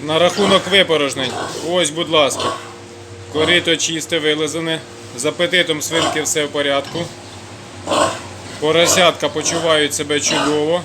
На рахунок випорожнень. Ось, будь ласка. Корито чисте, вилизане. З апетитом свинки все в порядку. Поросятка почувають себе чудово.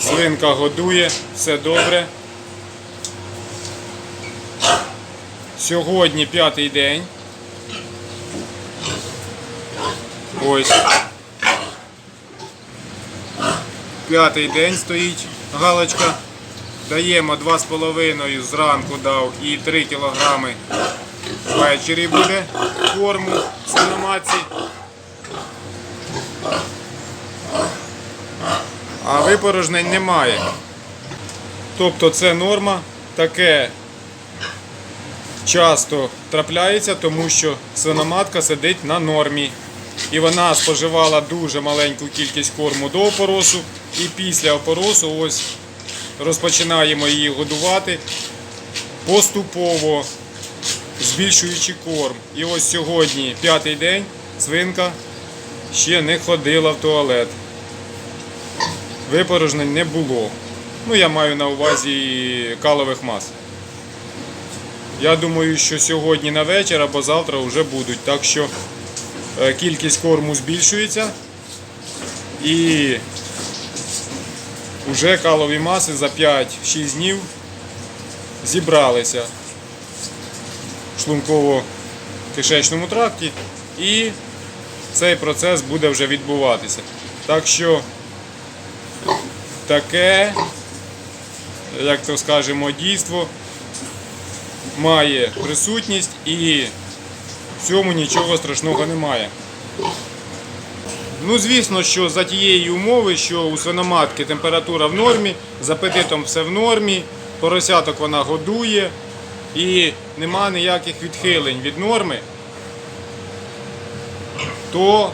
Свинка годує, все добре. Сьогодні п'ятий день. Ось. П'ятий день стоїть галочка. Даємо 2,5 зранку дав і 3 кілограми ввечері буде корму свиноматці. А випорожнень немає. Тобто це норма, таке часто трапляється, тому що свиноматка сидить на нормі. І вона споживала дуже маленьку кількість корму до опоросу. І після опоросу ось розпочинаємо її годувати поступово збільшуючи корм. І ось сьогодні, п'ятий день, свинка ще не ходила в туалет. Випорожнень не було. Ну, я маю на увазі калових мас. Я думаю, що сьогодні на вечір або завтра вже будуть. Так що е, кількість корму збільшується і вже калові маси за 5-6 днів зібралися в шлунково-кишечному тракті і цей процес буде вже відбуватися. Так що таке, як то скажемо, дійство має присутність і в цьому нічого страшного немає. Ну, звісно, що за тієї умови, що у свиноматки температура в нормі, з апетитом все в нормі, поросяток вона годує і нема ніяких відхилень від норми, то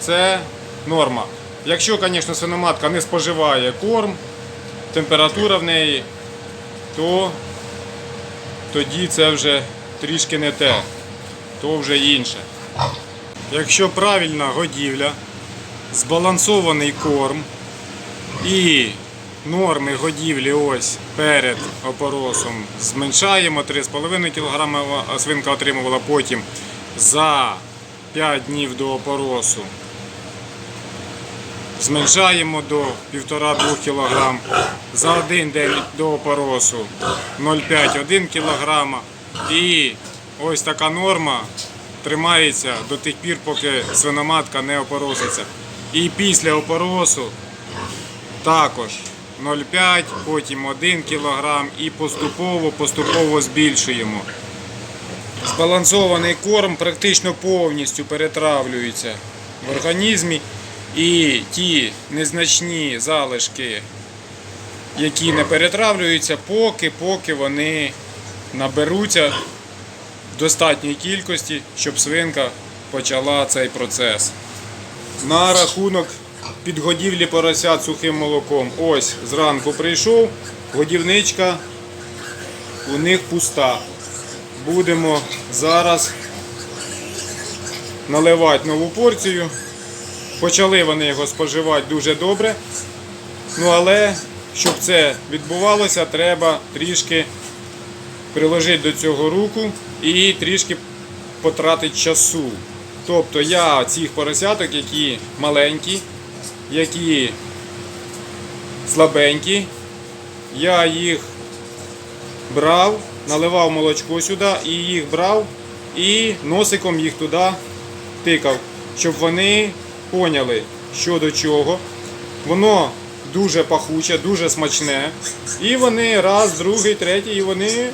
це норма. Якщо, звісно, свиноматка не споживає корм, температура в неї, то тоді це вже трішки не те, то вже інше. Якщо правильна годівля, збалансований корм і норми годівлі ось перед опоросом зменшаємо 3,5 кг свинка отримувала потім за 5 днів до опоросу. Зменшаємо до 1,5-2 кг за один день до опоросу 0,5-1 кг. І ось така норма тримається до тих пір, поки свиноматка не опороситься. І після опоросу також 0,5, потім 1 кг і поступово поступово збільшуємо. Збалансований корм практично повністю перетравлюється в організмі. І ті незначні залишки, які не перетравлюються, поки, поки вони наберуться достатньої кількості, щоб свинка почала цей процес. На рахунок підгодівлі поросят сухим молоком. Ось зранку прийшов, годівничка у них пуста. Будемо зараз наливати нову порцію. Почали вони його споживати дуже добре. Ну але щоб це відбувалося, треба трішки приложити до цього руку і трішки потратити часу. Тобто я цих поросяток, які маленькі, які слабенькі, я їх брав, наливав молочко сюди і їх брав і носиком їх туди тикав, щоб вони поняли, що до чого. Воно дуже пахуче, дуже смачне. І вони раз, другий, третій, і вони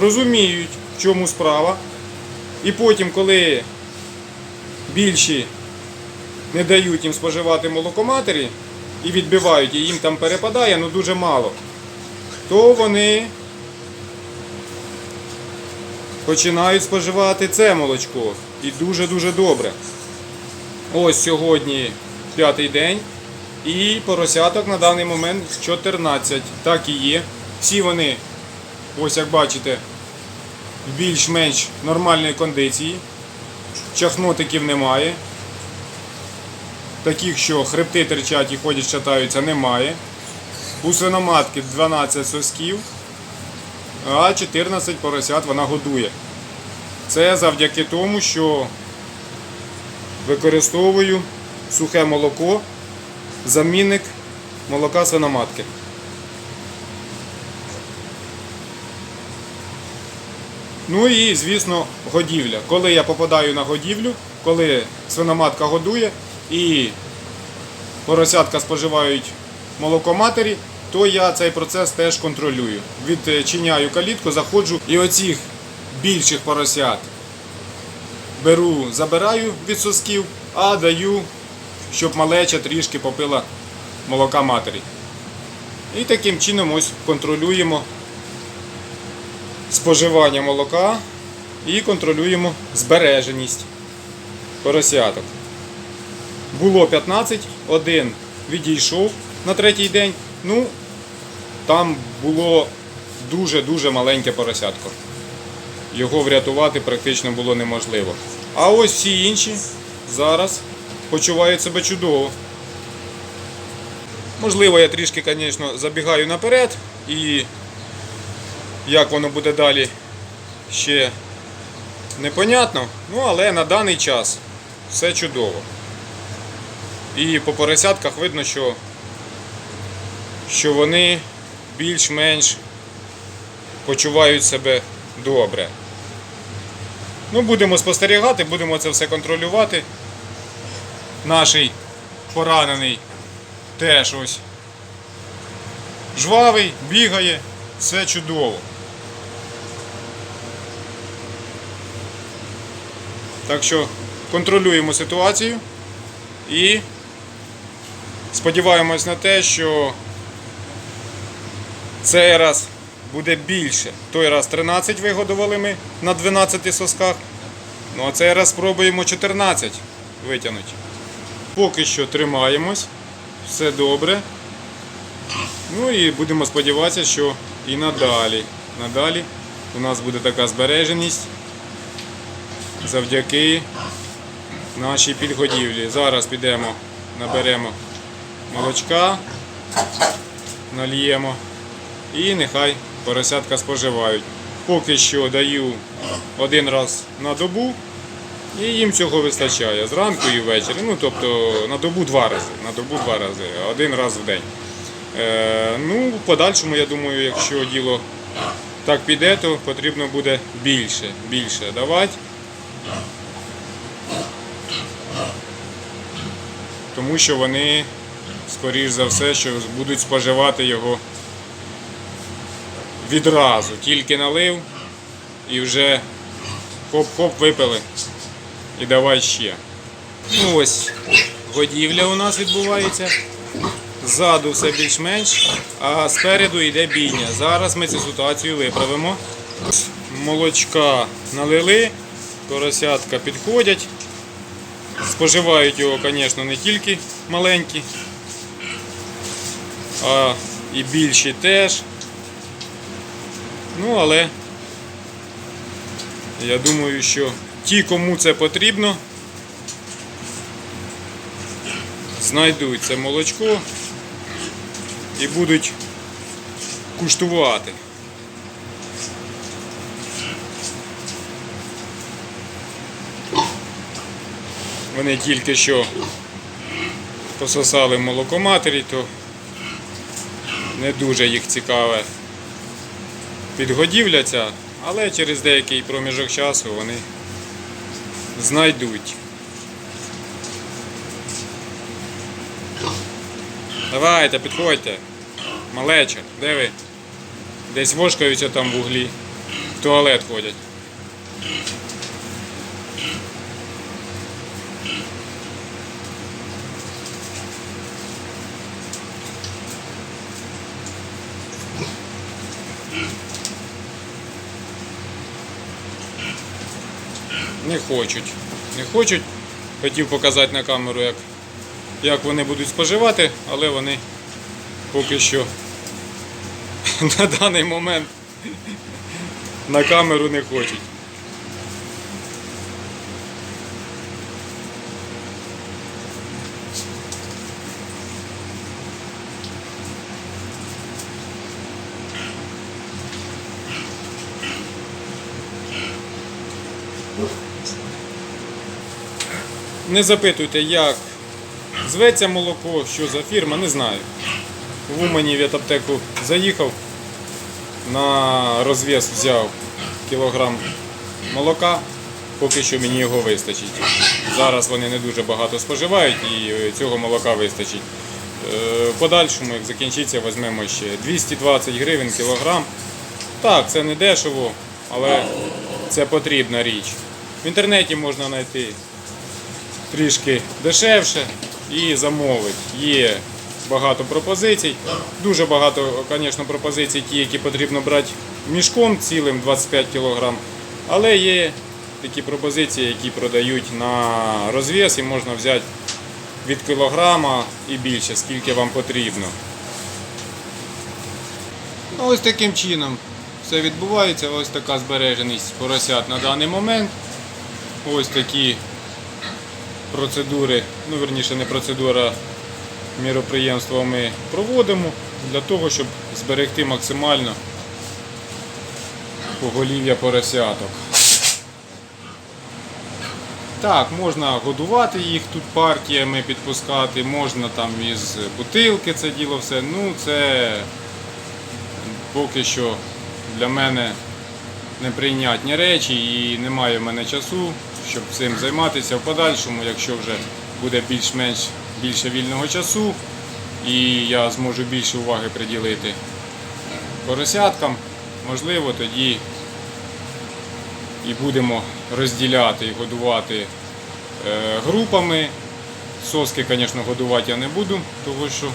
розуміють, в чому справа. І потім, коли більші не дають їм споживати молоко матері і відбивають, і їм там перепадає, ну дуже мало, то вони починають споживати це молочко. І дуже-дуже добре. Ось сьогодні п'ятий день. І поросяток на даний момент 14. Так і є. Всі вони, ось як бачите, в більш-менш нормальної кондиції. Чахнотиків немає. Таких, що хребти терчать і ходять, шатаються, немає. У свиноматки 12 сосків, а 14 поросят вона годує. Це завдяки тому, що використовую сухе молоко, замінник молока свиноматки. Ну і, звісно, годівля. Коли я попадаю на годівлю, коли свиноматка годує і поросятка споживають молоко матері, то я цей процес теж контролюю. Відчиняю калітку, заходжу і оцих більших поросят беру, забираю від сосків, а даю, щоб малеча трішки попила молока матері. І таким чином ось контролюємо споживання молока і контролюємо збереженість поросяток. Було 15, один відійшов на третій день. Ну, там було дуже-дуже маленьке поросятко. Його врятувати практично було неможливо. А ось всі інші зараз почувають себе чудово. Можливо, я трішки, звісно, забігаю наперед і як воно буде далі ще непонятно. Ну, але на даний час все чудово. І по поросятках видно, що, що вони більш-менш почувають себе добре. Ну, будемо спостерігати, будемо це все контролювати. Наший поранений теж ось жвавий, бігає, все чудово. Так що контролюємо ситуацію і сподіваємось на те, що цей раз буде більше. Той раз 13 вигодували ми на 12 сосках. Ну а цей раз спробуємо 14 витягнути. Поки що тримаємось, все добре. Ну і будемо сподіватися, що і надалі. Надалі у нас буде така збереженість завдяки нашій підгодівлі. Зараз підемо, наберемо молочка, нальємо і нехай поросятка споживають. Поки що даю один раз на добу і їм цього вистачає. Зранку і ввечері. Ну, тобто на добу два рази. На добу два рази, один раз в день. Е, ну, в подальшому, я думаю, якщо діло так піде, то потрібно буде більше, більше давати. Тому що вони, скоріш за все, що будуть споживати його відразу. Тільки налив і вже хоп-хоп випили. І давай ще. Ну ось годівля у нас відбувається. Ззаду все більш-менш, а спереду йде бійня. Зараз ми цю ситуацію виправимо. Молочка налили, поросятка підходять. Споживають його, звісно, не тільки маленькі, а і більші теж. Ну, але я думаю, що ті, кому це потрібно, знайдуть це молочко і будуть куштувати. Вони тільки що пососали молоко матері, то не дуже їх цікаве підгодівля ця, але через деякий проміжок часу вони знайдуть. Давайте, підходьте. Малеча, де ви? Десь вошкаються там в углі, в туалет ходять. Не хочуть. Не хочуть. Хотів показати на камеру, як, як вони будуть споживати, але вони поки що на даний момент на камеру не хочуть. Не запитуйте, як зветься молоко, що за фірма, не знаю. В Умані в аптеку заїхав, на розв'яз взяв кілограм молока, поки що мені його вистачить. Зараз вони не дуже багато споживають і е, цього молока вистачить. Е, подальшому, як закінчиться, візьмемо ще 220 гривень кілограм. Так, це не дешево, але це потрібна річ. В інтернеті можна знайти трішки дешевше і замовити. Є багато пропозицій. Дуже багато, звісно, пропозицій, ті, які потрібно брати мішком цілим 25 кг. Але є такі пропозиції, які продають на розв'яз і можна взяти від кілограма і більше, скільки вам потрібно. Ну, ось таким чином все відбувається. Ось така збереженість поросят на даний момент. Ось такі процедури, ну верніше не процедура, міроприємства ми проводимо для того, щоб зберегти максимально поголів'я поросяток. Так, можна годувати їх тут партіями, підпускати, можна там із бутилки це діло все. Ну, це поки що для мене неприйнятні речі і немає в мене часу, щоб цим займатися в подальшому, якщо вже буде більш-менш більше вільного часу і я зможу більше уваги приділити поросяткам, можливо, тоді і будемо розділяти і годувати е, групами. Соски, звісно, годувати я не буду, тому що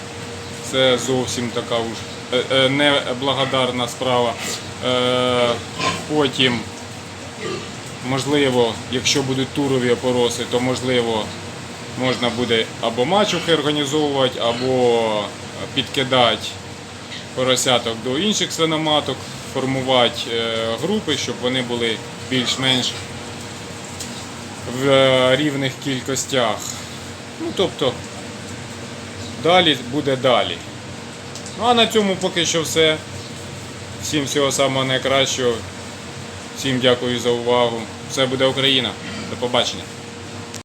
це зовсім така уж е, е, неблагодарна справа. Е, Потім, можливо, якщо будуть турові опороси, то можливо можна буде або мачухи організовувати, або підкидати поросяток до інших свиноматок, формувати е, групи, щоб вони були більш-менш в е, рівних кількостях. Ну, тобто, далі буде далі. Ну а на цьому поки що все. Всім всього самого найкращого. Всім дякую за увагу. Все буде Україна. До побачення.